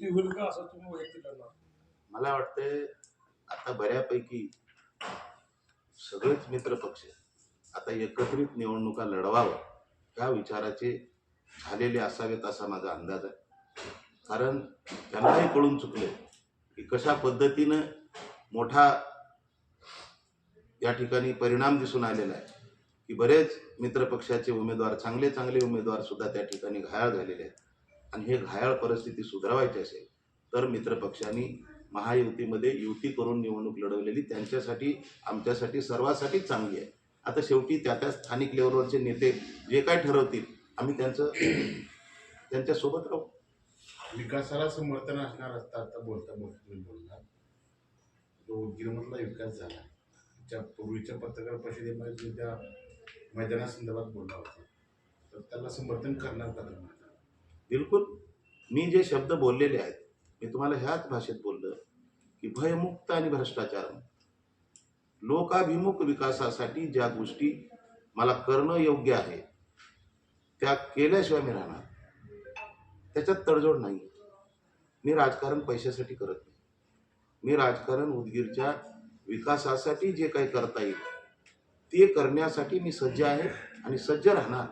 युती होईल का असं तुम्ही वैयक्तिक करणार? मला वाटतंय आता बऱ्यापैकी सगळेच मित्र पक्ष आता एकत्रित निवडणुका लढवावं ह्या विचाराचे झालेले असावेत असा माझा अंदाज आहे. कारण त्यांनाही कळून चुकले की कशा पद्धतीनं मोठा या ठिकाणी परिणाम दिसून आलेला आहे की बरेच मित्रपक्षाचे उमेदवार चांगले चांगले उमेदवार सुद्धा त्या ठिकाणी घायाळ झालेले आहेत. आणि हे घायाळ परिस्थिती सुधारवायची असेल तर मित्रपक्षांनी महायुतीमध्ये युती करून निवडणूक लढवलेली त्यांच्यासाठी आमच्यासाठी सर्वांसाठी चांगली आहे. आता शेवटी त्या त्या स्थानिक लेवलवरचे नेते जे काय ठरवतील आम्ही त्यांचं त्यांच्यासोबत राहू. विकासाला समर्थन असणार असता आता बोलता बोलता तुम्ही बोलला जो उदगीरमधला विकास झाला. त्या पूर्वीच्या पत्रकार परिषदेमध्ये त्या मैदानासंदर्भात बोलला होता. तर त्याला समर्थन करणार का बिलकुल. मी जे शब्द बोललेले आहेत मी तुम्हाला ह्याच भाषेत बोललं की भयमुक्त आणि भ्रष्टाचार. लोकाभिमुख विकासासाठी ज्या गोष्टी मला करणं योग्य आहे त्या केल्याशिवाय मी राहणार. त्याच्यात तडजोड नाही. मी राजकारण पैशासाठी करत नाही. मी राजकारण उदगीरच्या विकासासाठी जे काही करता येईल ते करण्यासाठी मी सज्ज आहे आणि सज्ज राहणार.